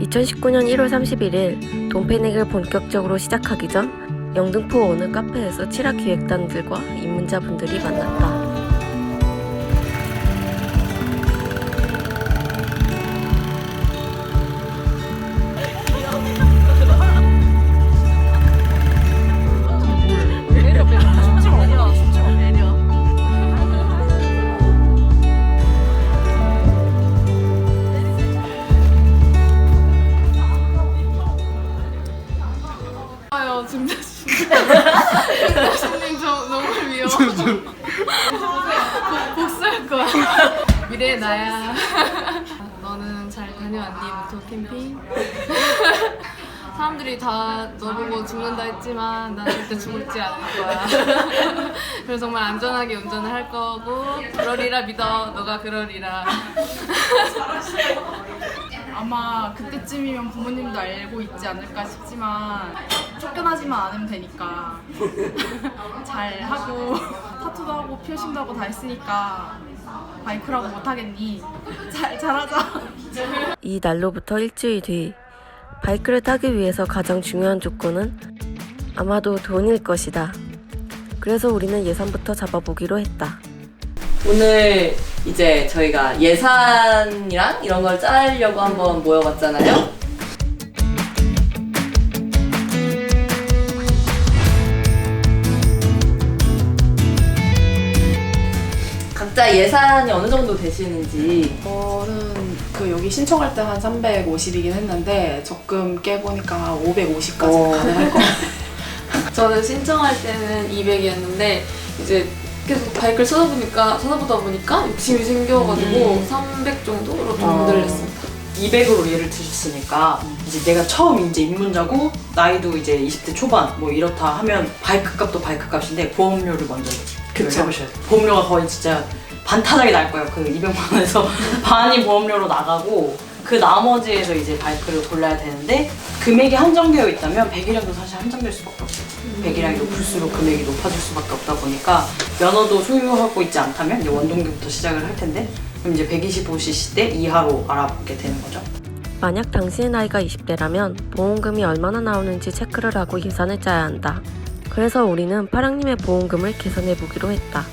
2019년 1월 31일 돈패닉을 본격적으로 시작하기 전 영등포 어느 카페에서 칠화 기획단들과 입문자분들이 만났다. 모토 캠핑 사람들이 다 너보고 죽는다 했지만 난 절대 죽지 않을 거야. 그래서 정말 안전하게 운전을 할 거고 그러리라 믿어. 너가 그러리라. 아마 그때쯤이면 부모님도 알고 있지 않을까 싶지만 쫓겨나지만 않으면 되니까. 잘 하고 타투도 하고 피어싱도 하고 다 했으니까 바이크라고 못하겠니? 잘 잘하자. 이 날로부터 일주일 뒤 바이크를 타기 위해서 가장 중요한 조건은 아마도 돈일 것이다. 그래서 우리는 예산부터 잡아보기로 했다. 오늘 이제 저희가 예산이랑 이런 걸 짜려고 한번 모여봤잖아요. 각자 예산이 어느 정도 되시는지 저는 그 여기 신청할 때 한 350이긴 했는데 적금 깨보니까 550까지 오. 가능할 것 같아요. 저는 신청할 때는 200이었는데 이제 계속 바이크를 찾아보니까 찾아보다 보니까 욕심이 생겨가지고 300 정도로 좀 어. 늘렸습니다. 200으로 예를 드셨으니까 이제 내가 처음 이제 입문자고 나이도 이제 20대 초반 뭐 이렇다 하면 바이크 값도 바이크 값인데 보험료를 먼저 그쵸. 해보셔야 돼요. 보험료가 거의 진짜 반타작이 날 거예요. 그 200만 원에서 반이 보험료로 나가고 그 나머지에서 이제 바이크를 골라야 되는데 금액이 한정되어 있다면 배기량도 사실 한정될 수밖에 없어요. 배기량이 높을수록 금액이 높아질 수밖에 없다 보니까 면허도 소유하고 있지 않다면 이제 원동기부터 시작을 할 텐데 그럼 이제 125cc 이하로 알아보게 되는 거죠. 만약 당신의 나이가 20대라면 보험금이 얼마나 나오는지 체크를 하고 예산을 짜야 한다. 그래서 우리는 파랑님의 보험금을 계산해 보기로 했다.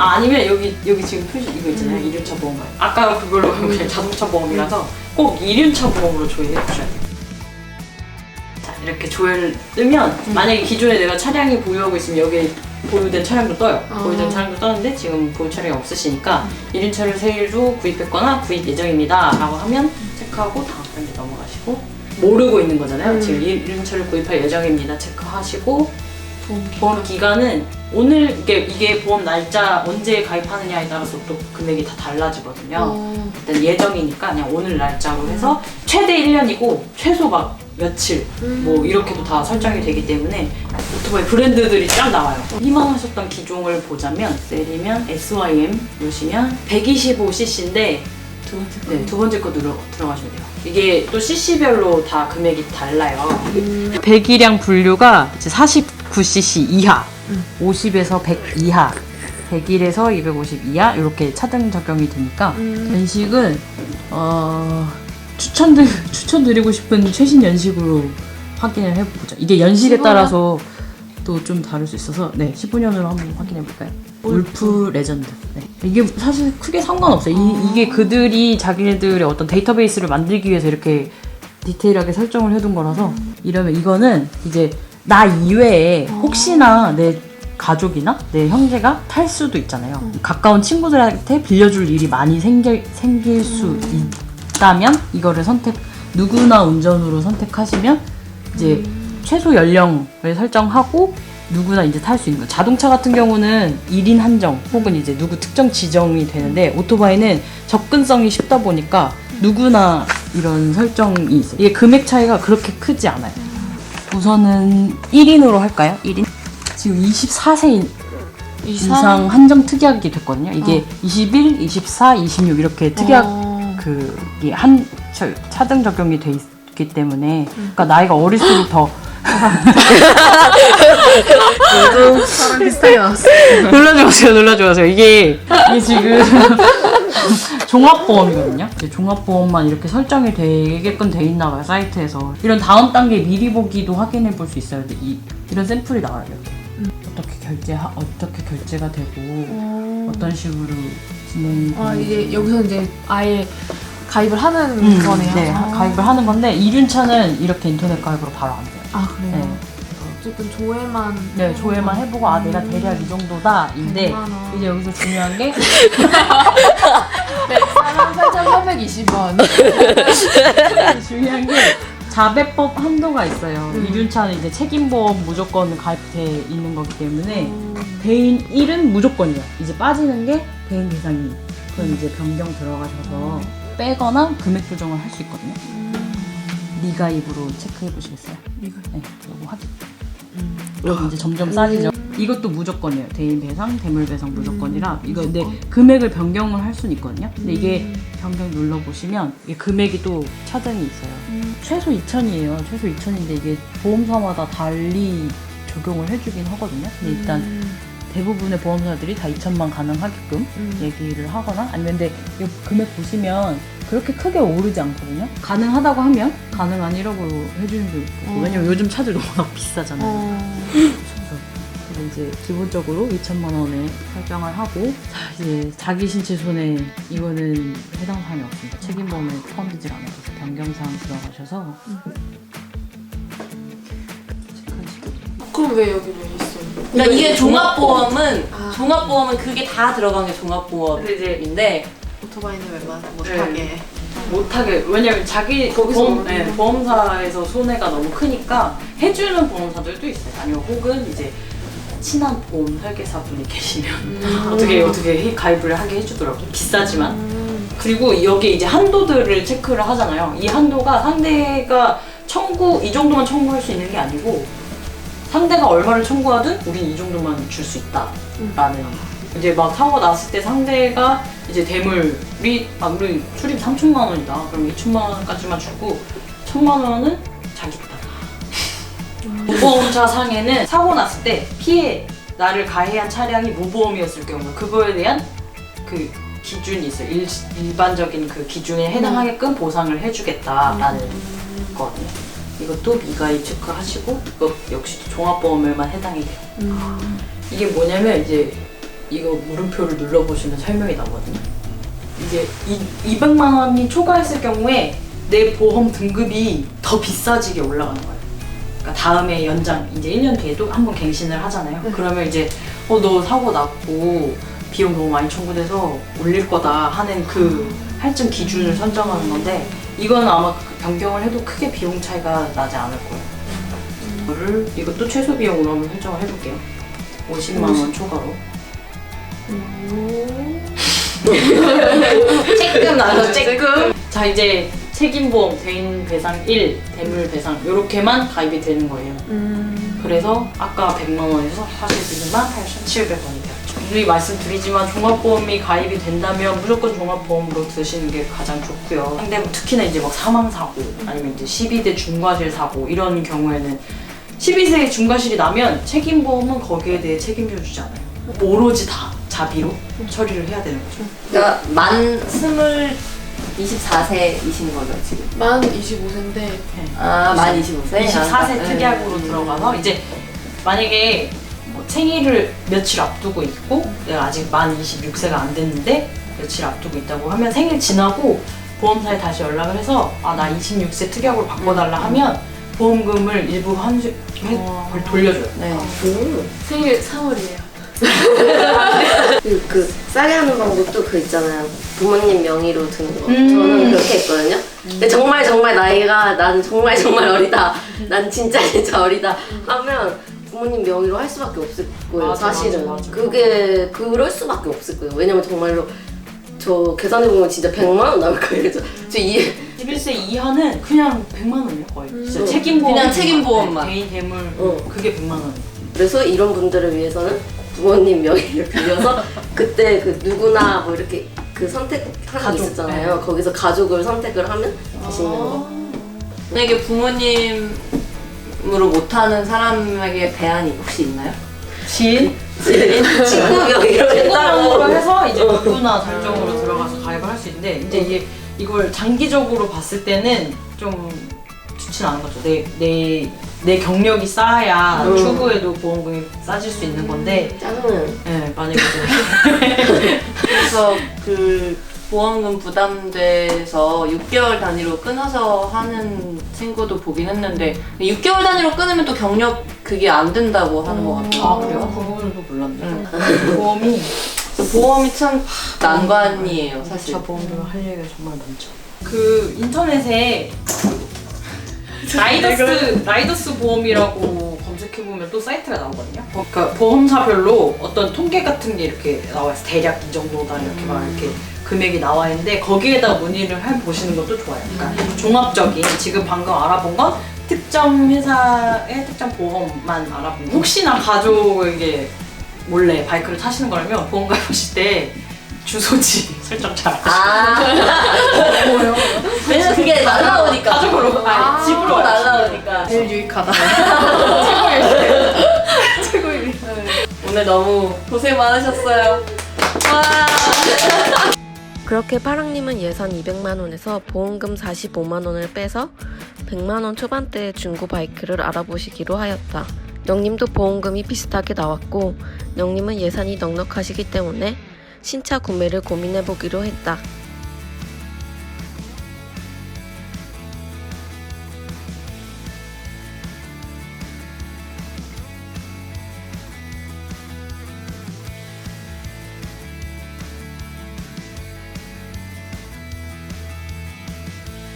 아, 아니면 여기 여기 지금 표시 이거 있잖아요. 이륜차 보험. 아까 그걸로 하면 그냥 자동차 보험이라서 꼭 이륜차 보험으로 조회해 주셔야 돼요. 자, 이렇게 조회를 뜨면 만약에 기존에 내가 차량이 보유하고 있으면 여기에 보유된 차량도 떠요. 보유된 차량도 떠는데 지금 보유 차량이 없으시니까 이륜차를 새로 구입했거나 구입 예정입니다. 라고 하면 체크하고 다음 단계 넘어가시고 모르고 있는 거잖아요. 지금 이- 이륜차를 구입할 예정입니다. 체크하시고 보험 기간은 오늘 이게, 이게 보험 날짜 언제 가입하느냐에 따라서 또 금액이 다 달라지거든요. 일단 예정이니까 그냥 오늘 날짜로 해서 최대 1년이고 최소 막 며칠 뭐 이렇게도 다 설정이 되기 때문에 오토바이 브랜드들이 쫙 나와요. 희망하셨던 기종을 보자면 내리면 SYM 누르시면 125cc인데 두 번째 거, 네, 두 번째 거 누르, 들어가시면 돼요. 이게 또 cc별로 다 금액이 달라요. 배기량 분류가 이제 49cc 이하, 50에서 100 이하, 101에서 250 이하 이렇게 차등 적용이 되니까 연식은 어, 추천드 추천드리고 싶은 최신 연식으로 확인을 해보죠. 이게 연식에 따라서 또 좀 다를 수 있어서 네 15년으로 한번 확인해 볼까요? 울프 레전드. 네. 이게 사실 크게 상관없어요. 이, 이게 그들이 자기네들의 어떤 데이터베이스를 만들기 위해서 이렇게 디테일하게 설정을 해둔 거라서 이러면 이거는 이제 나 이외에 혹시나 내 가족이나 내 형제가 탈 수도 있잖아요. 가까운 친구들한테 빌려줄 일이 많이 생길, 생길 수 있다면 이거를 선택 누구나 운전으로 선택하시면 이제 최소 연령을 설정하고 누구나 이제 탈 수 있는 거예요. 자동차 같은 경우는 1인 한정 혹은 이제 누구 특정 지정이 되는데 오토바이는 접근성이 쉽다 보니까 누구나 이런 설정이 있어요. 이게 금액 차이가 그렇게 크지 않아요. 우선은 1인으로 할까요? 1인? 지금 24세 이상 한정 특약이 됐거든요. 이게 21, 24, 26 이렇게 특약 그게 한 차- 차등 적용이 돼 있기 때문에 그러니까 나이가 어릴수록 더 저랑 비슷하게 나왔어. 놀라지 마세요, 놀라지 마세요. 이게 이게 지금 종합보험이거든요. 이제 종합보험만 이렇게 설정이 되게끔 돼 있나 봐요 사이트에서. 이런 다음 단계 미리 보기도 확인해 볼 수 있어요. 이, 이런 샘플이 나와요. 이렇게. 어떻게 결제 어떻게 결제가 되고 어떤 식으로 진행이 아. 이게 여기서 이제 아예 가입을 하는 음, 거네요. 네, 아. 가입을 하는 건데 이륜차는 이렇게 인터넷 가입으로 바로 안 돼요. 아 그래요. 네. 어쨌든 조회만 네, 조회만 해보고 아 내가 대략 이 정도다인데 100만 원. 이제 여기서 중요한 게 네, 48,320원. 중요한 게 자배법 한도가 있어요. 음. 이륜차는 이제 책임보험 무조건 가입돼 있는 거기 때문에 음. 대인 1은 무조건이에요. 이제 빠지는 게 대인 대상 2. 그럼 이제 변경 들어가셔서 빼거나 금액 조정을 할 수 있거든요. 미가입으로 체크해 보시겠어요? 네, 이거 확인. 그럼 이제 점점 싸지죠. 이것도 무조건이에요. 대인 배상, 대물 배상 무조건이라 이거 근데 금액을 변경을 할 수는 있거든요. 근데 이게 변경 눌러 보시면 이게 금액이 또 차등이 있어요. 최소 2천이에요. 최소 2천인데 이게 보험사마다 달리 적용을 해주긴 하거든요. 근데 일단 대부분의 보험사들이 다 2천만 가능하게끔 얘기를 하거나 아니면 근데 이 금액 보시면 그렇게 크게 오르지 않거든요. 가능하다고 하면 가능한 1억으로 해주는 게 있고 왜냐면 요즘 차들 워낙 비싸잖아요. 그래서 그래서 이제 기본적으로 2천만 원에 설정을 하고 자 이제 자기 신체 손해 이거는 해당 사항이 없습니다. 책임보험에 포함되질 않아요. 그래서 변경사항 들어가셔서 그럼 왜 여기 왜 있어요? 그러니까 이게 종합보험은 아. 종합보험은 그게 다 들어간 게 근데 이제 종합보험인데 오토바이는 웬만해서 네. 못하게. 못하게 왜냐면 자기 거기서 보험, 오는 네, 거. 보험사에서 손해가 너무 크니까 해주는 보험사들도 있어요. 아니면 혹은 이제 친한 보험 설계사 분이 계시면 어떻게 어떻게 해- 가입을 하게 해주더라고요. 비싸지만. 그리고 여기 이제 한도들을 체크를 하잖아요. 이 한도가 상대가 청구 이 정도만 청구할 수 있는 게 아니고 상대가 얼마를 청구하든 우린 이 정도만 줄 수 있다라는. 이제 막 사고가 났을 때 상대가 이제 대물이 아 우리 수립 3천만 원이다. 그럼 2천만 원까지만 주고 천만 원은 자기다 무보험차 상에는 사고 났을 때 피해 나를 가해한 차량이 무보험이었을 경우 그거에 대한 그 기준이 있어요. 일, 일반적인 그 기준에 해당하게끔 보상을 해주겠다라는 거거든요. 이것도 미가입 체크하시고 이거 역시 종합보험에만 해당이 돼요. 이게 뭐냐면 이제 이거 물음표를 눌러보시면 설명이 나오거든요. 이제 이, 200만 원이 초과했을 경우에 내 보험 등급이 더 비싸지게 올라가는 거예요. 그러니까 다음에 연장 이제 1년 뒤에도 한 번 갱신을 하잖아요. 그러면 이제 어 너 사고 났고 비용 너무 많이 청구돼서 올릴 거다 하는 그 할증 기준을 선정하는 건데 이건 아마 그 변경을 해도 크게 비용 차이가 나지 않을 거예요. 이거를 이것도 최소 비용으로 한번 설정을 해볼게요. 50만 원 초과로. 쬐끔 나서 쬐끔 자 이제 책임보험 대인 배상 1, 대물 배상 이렇게만 가입이 되는 거예요. 그래서 아까 100만 원에서 사실 2만 8,700원이 되었죠. 미리 말씀드리지만 종합보험이 가입이 된다면 무조건 종합보험으로 드시는 게 가장 좋고요. 상대 특히나 이제 막 사망 사고 아니면 이제 12대 중과실 사고 이런 경우에는 12세 중과실이 나면 책임보험은 거기에 대해 책임져 주지 않아요. 오로지 다 자비로 처리를 해야 되는 거죠. 그러니까 만 스물 24세이신 거죠 지금 만 25세인데 아 만 25세? 24세 특약으로 들어가서 이제 만약에 뭐 생일을 며칠 앞두고 있고 내가 아직 만 26세가 안 됐는데 며칠 앞두고 있다고 하면 생일 지나고 보험사에 다시 연락을 해서 아 나 26세 특약으로 바꿔달라 하면 보험금을 일부 환수 해- 그걸 돌려줘요. 네. 생일 3월이에요. 그, 그 싸게 하는 방법도 그 있잖아요. 부모님 명의로 드는 거. 음. 저는 그렇게 했거든요. 근데 정말 정말 나이가 난 정말 정말 어리다. 난 진짜 진짜 어리다 하면 부모님 명의로 할 수밖에 없을 거예요. 맞아, 사실은 맞아, 맞아. 그게 그럴 수밖에 없을 거예요. 왜냐면 정말로 저 계산해 보면 진짜 100만 원 나올 거예요. 저, 저 이, 11세 이하는 그냥 100만 원이에요 거의. 진짜 음. 책임보험 그냥 책임보험만. 네, 개인 대물 어. 그게 100만 원. 그래서 이런 분들을 위해서는 부모님 명의를 빌려서 그때 그 누구나 뭐 이렇게 그 선택하는 게 가족, 있었잖아요. 네. 거기서 가족을 선택을 하면 되시는 거. 만약에 부모님으로 못하는 사람에게 대안이 혹시 있나요? 지인? 친구 명의로 했다고. 해서 이제 누구나 설정으로 들어가서 가입을 느낌인데 이제 이게 이걸 장기적으로 봤을 때는 좀 좋진 않은 거죠. 내, 내, 내 경력이 쌓아야 음. 추후에도 보험금이 싸질 수 있는 건데 짜증나요. 네, 만약에 좀 그래서 그 보험금 부담돼서 6개월 단위로 끊어서 하는 친구도 보긴 했는데 6개월 단위로 끊으면 또 경력 그게 안 된다고 하는 것 같아요. 아 그래요? 그 부분은 또 몰랐네. 응. 보험이 그래서 보험이 참 난관이에요, 사실. 자 보험금 할 얘기가 정말 많죠. 그 인터넷에 라이더스 라이더스 보험이라고 검색해 보면 또 사이트가 나오거든요. 그러니까 보험사별로 어떤 통계 같은 게 이렇게 나와 있어. 대략 이 정도다 이렇게 막 이렇게 금액이 나와 있는데 거기에다 문의를 해 보시는 것도 좋아요. 그러니까 종합적인 지금 방금 알아본 건 특정 회사의 특정 보험만 알아본 거. 혹시나 가족에게 몰래 바이크를 타시는 거라면 보험 가입하실 때 주소지 설정 잘 하시고 아. 뭐요? 왜냐면 그게 날라오니까. 유익하다. 최고의 오늘 너무 고생 많으셨어요. 와. 그렇게 파랑님은 예산 200만 원에서 보험금 45만 원을 빼서 100만 원 초반대의 중고 바이크를 알아보시기로 하였다. 영님도 보험금이 비슷하게 나왔고 영님은 예산이 넉넉하시기 때문에 신차 구매를 고민해 보기로 했다.